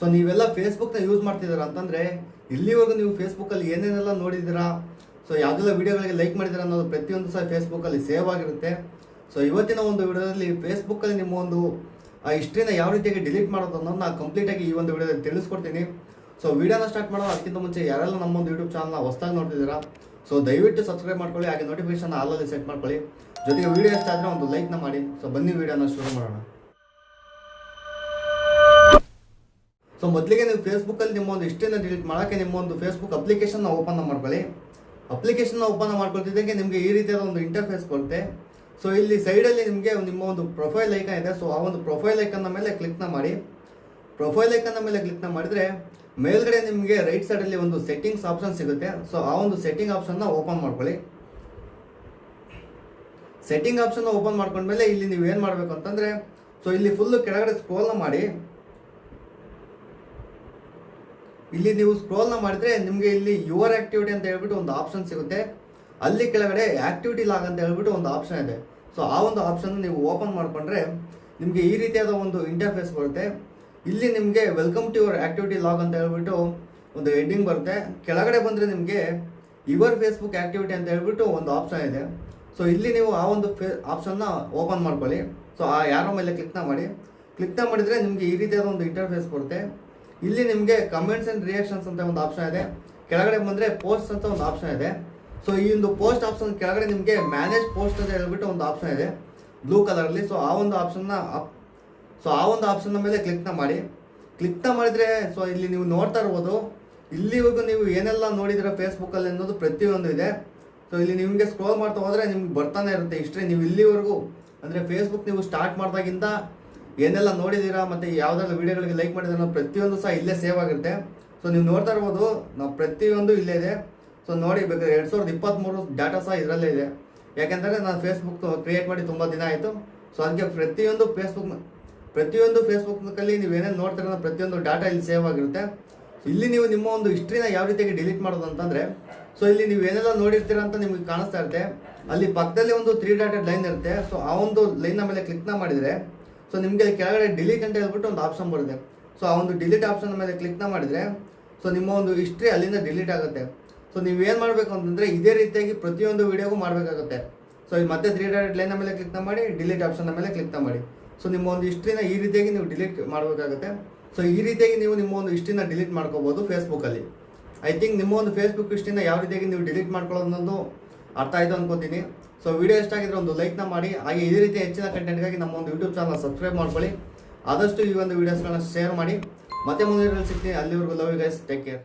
So ನೀವೆಲ್ಲ ಫೇಸ್ಬುಕ್ನ use ಮಾಡ್ತಿದ್ದೀರಾ ಅಂತಂದರೆ, ಇಲ್ಲಿವರೆಗೂ ನೀವು ಫೇಸ್ಬುಕ್ಕಲ್ಲಿ ಏನೇನೆಲ್ಲ ನೋಡಿದ್ದೀರಾ ಸೊ ಯಾವುದೆಲ್ಲ ವಿಡಿಯೋಗಳಿಗೆ ಲೈಕ್ ಮಾಡಿದ್ದೀರಾ ಅನ್ನೋದು ಪ್ರತಿಯೊಂದು ಸಹ ಫೇಸ್ಬುಕ್ಕಲ್ಲಿ ಸೇವ್ ಆಗಿರುತ್ತೆ. ಸೊ ಇವತ್ತಿನ ಒಂದು ವಿಡಿಯೋದಲ್ಲಿ ಫೇಸ್ಬುಕ್ಕಲ್ಲಿ ನಿಮ್ಮ ಒಂದು, ಆ ಹಿಸ್ಟ್ರಿನ ಯಾವ ರೀತಿಯಾಗಿ ಡಿಲೀಟ್ ಮಾಡೋದು ಅನ್ನೋದು ನಾನು ಕಂಪ್ಲೀಟಾಗಿ ಈ ಒಂದು ವಿಡಿಯೋದಲ್ಲಿ ತಿಳಿಸ್ಕೊಡ್ತೀನಿ. ಸೊ ವಿಡಿಯೋನ ಸ್ಟಾರ್ಟ್ ಮಾಡೋ ಅದಕ್ಕಿಂತ ಮುಂಚೆ ಯಾರೆಲ್ಲ ನಮ್ಮ ಒಂದು ಯೂಟ್ಯೂಬ್ ಚಾನಲ್ನ ಹೊಸ್ದಾಗಿ ನೋಡ್ತಿದ್ದೀರಾ ಸೊ ದಯವಿಟ್ಟು ಸಬ್ಸ್ಕ್ರೈಬ್ ಮಾಡ್ಕೊಳ್ಳಿ. ಹಾಗೆ ನೋಟಿಫಿಕೇಶನ್ ಆಲಲ್ಲಿ ಸೆಟ್ ಮಾಡ್ಕೊಳ್ಳಿ. ಜೊತೆಗೆ ವಿಡಿಯೋ ಇಷ್ಟ ಆದರೆ ಒಂದು ಲೈಕ್ನ ಮಾಡಿ. ಸೊ ಬನ್ನಿ ವಿಡಿಯೋನ ಶುರು ಮಾಡೋಣ. ಮೊದಲಿಗೆ ನೀವು ಫೇಸ್ಬುಕ್ಕಲ್ಲಿ ನಿಮ್ಮ ಒಂದು ಹಿಸ್ಟ್ರಿನ ಡಿಲೀಟ್ ಮಾಡೋಕ್ಕೆ ನಿಮ್ಮ ಒಂದು ಫೇಸ್ಬುಕ್ ಅಪ್ಲಿಕೇಶನ್ನ ಓಪನ್ ಮಾಡ್ಕೊಳ್ಳಿ. ಅಪ್ಲಿಕೇಶನ್ನ ಓಪನ್ ಮಾಡ್ಕೊಳ್ತಿದ್ದಂಗೆ ನಿಮಗೆ ಈ ರೀತಿಯಾದ ಒಂದು ಇಂಟರ್ಫೇಸ್ ಕೊಡುತ್ತೆ. ಸೊ ಇಲ್ಲಿ ಸೈಡಲ್ಲಿ ನಿಮಗೆ ನಿಮ್ಮ ಒಂದು ಪ್ರೊಫೈಲ್ ಐಕನ್ ಇದೆ. ಸೊ ಆ ಒಂದು ಪ್ರೊಫೈಲ್ ಐಕನ್ನ ಮೇಲೆ ಕ್ಲಿಕ್ನ ಮಾಡಿ. ಪ್ರೊಫೈಲ್ ಐಕನ್ನ ಮೇಲೆ ಕ್ಲಿಕ್ನ ಮಾಡಿದರೆ ಮೇಲ್ಗಡೆ ನಿಮಗೆ ರೈಟ್ ಸೈಡಲ್ಲಿ ಒಂದು ಸೆಟ್ಟಿಂಗ್ಸ್ ಆಪ್ಷನ್ ಸಿಗುತ್ತೆ. ಸೊ ಆ ಒಂದು ಸೆಟ್ಟಿಂಗ್ ಆಪ್ಷನ್ನ ಓಪನ್ ಮಾಡ್ಕೊಳ್ಳಿ. ಸೆಟ್ಟಿಂಗ್ ಆಪ್ಷನ್ ಓಪನ್ ಮಾಡ್ಕೊಂಡ್ಮೇಲೆ ಇಲ್ಲಿ ನೀವು ಏನು ಮಾಡಬೇಕು ಅಂತಂದರೆ ಸೊ ಇಲ್ಲಿ ಫುಲ್ ಕೆಳಗಡೆ ಸ್ಕ್ರೋಲ್ನ ಮಾಡಿ. ಇಲ್ಲಿ ನೀವು ಸ್ಕ್ರೋಲ್ನ ಮಾಡಿದ್ರೆ ನಿಮಗೆ ಇಲ್ಲಿ ಯುವರ್ ಆಕ್ಟಿವಿಟಿ ಅಂತ ಹೇಳ್ಬಿಟ್ಟು ಒಂದು ಆಪ್ಷನ್ ಸಿಗುತ್ತೆ. ಅಲ್ಲಿ ಕೆಳಗಡೆ ಆಕ್ಟಿವಿಟಿ ಲಾಗ್ ಅಂತ ಹೇಳ್ಬಿಟ್ಟು ಒಂದು ಆಪ್ಷನ್ ಇದೆ. ಸೊ ಆ ಒಂದು ಆಪ್ಷನ್ ನೀವು ಓಪನ್ ಮಾಡಿಕೊಂಡ್ರೆ ನಿಮಗೆ ಈ ರೀತಿಯಾದ ಒಂದು ಇಂಟರ್ಫೇಸ್ ಬರುತ್ತೆ. ಇಲ್ಲಿ ನಿಮಗೆ welcome to your activity log ಅಂತ ಹೇಳ್ಬಿಟ್ಟು ಒಂದು ಹೆಡ್ಡಿಂಗ್ ಬರುತ್ತೆ. ಕೆಳಗಡೆ ಬಂದರೆ ನಿಮಗೆ ಯುವರ್ ಫೇಸ್ಬುಕ್ ಆಕ್ಟಿವಿಟಿ ಅಂತ ಹೇಳ್ಬಿಟ್ಟು ಒಂದು ಆಪ್ಷನ್ ಇದೆ. ಸೊ ಇಲ್ಲಿ ನೀವು ಆ ಒಂದು ಫೇ ಆಪ್ಷನ್ನ ಓಪನ್ ಮಾಡ್ಕೊಳ್ಳಿ. ಸೊ ಆ ಯಾರೋ ಮೇಲೆ ಕ್ಲಿಕ್ನ ಮಾಡಿ. ಕ್ಲಿಕ್ನ ಮಾಡಿದರೆ ನಿಮಗೆ ಈ ರೀತಿಯಾದ ಒಂದು ಇಂಟರ್ಫೇಸ್ ಬರುತ್ತೆ. ಇಲ್ಲಿ ನಿಮಗೆ ಕಮೆಂಟ್ಸ್ ಆ್ಯಂಡ್ ರಿಯಾಕ್ಷನ್ಸ್ ಅಂತ ಒಂದು ಆಪ್ಷನ್ ಇದೆ. ಕೆಳಗಡೆ ಬಂದರೆ ಪೋಸ್ಟ್ ಅಂತ ಒಂದು ಆಪ್ಷನ್ ಇದೆ. ಸೊ ಈ ಒಂದು ಪೋಸ್ಟ್ ಆಪ್ಷನ್ ಕೆಳಗಡೆ ನಿಮಗೆ ಮ್ಯಾನೇಜ್ ಪೋಸ್ಟ್ ಅಂತ ಹೇಳ್ಬಿಟ್ಟು ಒಂದು ಆಪ್ಷನ್ ಇದೆ. ಬ್ಲೂ ಕಲರಲ್ಲಿ ಸೊ ಆ ಒಂದು ಆಪ್ಷನ್ನ ಸೊ ಆ ಒಂದು ಆಪ್ಷನ್ನ ಮೇಲೆ ಕ್ಲಿಕ್ನ ಮಾಡಿ. ಕ್ಲಿಕ್ನ ಮಾಡಿದರೆ ಸೊ ಇಲ್ಲಿ ನೀವು ನೋಡ್ತಾ ಇರ್ಬೋದು. ಇಲ್ಲಿವರೆಗೂ ನೀವು ಏನೆಲ್ಲ ನೋಡಿದಿರ ಫೇಸ್ಬುಕ್ಕಲ್ಲಿ ಅನ್ನೋದು ಪ್ರತಿಯೊಂದು ಇದೆ. ಸೊ ಇಲ್ಲಿ ನಿಮಗೆ ಸ್ಕ್ರೋಲ್ ಮಾಡ್ತಾ ಹೋದರೆ ನಿಮ್ಗೆ ಬರ್ತಾನೆ ಇರುತ್ತೆ ಇಷ್ಟೇ ನೀವು ಇಲ್ಲಿವರೆಗೂ, ಅಂದರೆ ಫೇಸ್ಬುಕ್ ನೀವು ಸ್ಟಾರ್ಟ್ ಮಾಡಿದಾಗಿಂದ ಏನೆಲ್ಲ ನೋಡಿದ್ದೀರಾ ಮತ್ತು ಯಾವುದೆಲ್ಲ ವಿಡಿಯೋಗಳಿಗೆ ಲೈಕ್ ಮಾಡಿದ್ರೆ ಪ್ರತಿಯೊಂದು ಸಹ ಇಲ್ಲೇ ಸೇವ್ ಆಗಿರುತ್ತೆ ಸೊ ನೀವು ನೋಡ್ತಾ ಇರ್ಬೋದು, ನಾವು ಪ್ರತಿಯೊಂದು ಇಲ್ಲೇ ಇದೆ. ಸೊ ನೋಡಿ, ಬೇಕಾದ್ರೆ ಎರಡು ಸಾವಿರದ ಇಪ್ಪತ್ತ್ಮೂರು ಡಾಟಾ ಸಹ ಇದರಲ್ಲೇ ಇದೆ. ಯಾಕೆಂದರೆ ನಾನು ಫೇಸ್ಬುಕ್ ಕ್ರಿಯೇಟ್ ಮಾಡಿ ತುಂಬ ದಿನ ಆಯಿತು. ಸೊ ಅದಕ್ಕೆ ಪ್ರತಿಯೊಂದು ಫೇಸ್ಬುಕ್ ಪ್ರತಿಯೊಂದು ಫೇಸ್ಬುಕ್ನಲ್ಲಿ ನೀವು ಏನೇನು ನೋಡ್ತೀರ ಪ್ರತಿಯೊಂದು ಡಾಟಾ ಇಲ್ಲಿ ಸೇವ್ ಆಗಿರುತ್ತೆ. ಇಲ್ಲಿ ನೀವು ನಿಮ್ಮ ಒಂದು ಹಿಸ್ಟ್ರಿನ ಯಾವ ರೀತಿಯಾಗಿ ಡಿಲೀಟ್ ಮಾಡೋದು ಅಂತಂದರೆ ಸೊ ಇಲ್ಲಿ ನೀವು ಏನೆಲ್ಲ ನೋಡಿರ್ತೀರ ಅಂತ ನಿಮಗೆ ಕಾಣಿಸ್ತಾ ಇರುತ್ತೆ. ಅಲ್ಲಿ ಪಕ್ಕದಲ್ಲಿ ಒಂದು ತ್ರೀ ಡಾಟೆಡ್ ಲೈನ್ ಇರುತ್ತೆ. ಸೊ ಆ ಒಂದು ಲೈನ್ನ ಮೇಲೆ ಕ್ಲಿಕ್ನ ಮಾಡಿದರೆ ಸೊ ನಿಮಗೆ ಕೆಳಗಡೆ ಡಿಲೀಟ್ ಅಂತ ಹೇಳ್ಬಿಟ್ಟು ಒಂದು ಆಪ್ಷನ್ ಬರುತ್ತೆ. ಸೊ ಆ ಒಂದು ಡಿಲೀಟ್ ಆಪ್ಷನ್ ಮೇಲೆ ಕ್ಲಿಕ್ನ ಮಾಡಿದರೆ ಸೊ ನಿಮ್ಮ ಒಂದು ಹಿಸ್ಟ್ರಿ ಅಲ್ಲಿಂದ ಡಿಲೀಟ್ ಆಗುತ್ತೆ. ಸೊ ನೀವು ಏನು ಮಾಡಬೇಕು ಅಂತಂದರೆ, ಇದೇ ರೀತಿಯಾಗಿ ಪ್ರತಿಯೊಂದು ವೀಡಿಯೋಗೂ ಮಾಡಬೇಕಾಗುತ್ತೆ. ಸೊ ಇಲ್ಲಿ ಮತ್ತೆ ತ್ರೀ ಡಾಟೆಡ್ ಲೈನ್ ಮೇಲೆ ಕ್ಲಿಕ್ನ ಮಾಡಿ ಡಿಲೀಟ್ ಆಪ್ಷನ್ ಮೇಲೆ ಕ್ಲಿಕ್ನ ಮಾಡಿ. ಸೊ ನಿಮ್ಮ ಒಂದು ಹಿಸ್ಟ್ರಿನ ಈ ರೀತಿಯಾಗಿ ನೀವು ಡಿಲೀಟ್ ಮಾಡಬೇಕಾಗುತ್ತೆ. ಸೊ ಈ ರೀತಿಯಾಗಿ ನೀವು ನಿಮ್ಮ ಒಂದು ಹಿಸ್ಟ್ರಿನ ಡಿಲೀಟ್ ಮಾಡ್ಕೋಬೋದು ಫೇಸ್ಬುಕ್ಕಲ್ಲಿ ಐ ಥಿಂಕ್ ನಿಮ್ಮ ಒಂದು ಫೇಸ್ಬುಕ್ ಹಿಸ್ಟ್ರಿನ ಯಾವ ರೀತಿಯಾಗಿ ನೀವು ಡಿಲೀಟ್ ಮಾಡ್ಕೊಳ್ಳೋದು ಅರ್ಥ ಆಯಿತು ಅನ್ಕೋತೀನಿ. ಸೊ ವಿಡಿಯೋ ಇಷ್ಟ ಆಗಿದ್ರೆ ಒಂದು ಲೈಕ್ನ ಮಾಡಿ. ಹಾಗೆ ಇದೇ ರೀತಿ ಹೆಚ್ಚಿನ ಕಂಟೆಂಟ್ಗಾಗಿ ನಮ್ಮ ಒಂದು ಯೂಟ್ಯೂಬ್ ಚಾನಲ್ ಸಬ್ಸ್ಕ್ರೈಬ್ ಮಾಡ್ಕೊಳ್ಳಿ. ಆದಷ್ಟು ಈ ಒಂದು ವೀಡಿಯೋಸ್ಗಳನ್ನ ಶೇರ್ ಮಾಡಿ. ಮತ್ತೆ ಮುಂದಿನ ಸಿಗ್ತೀನಿ. ಅಲ್ಲಿವರೆಗೂ love you guys take care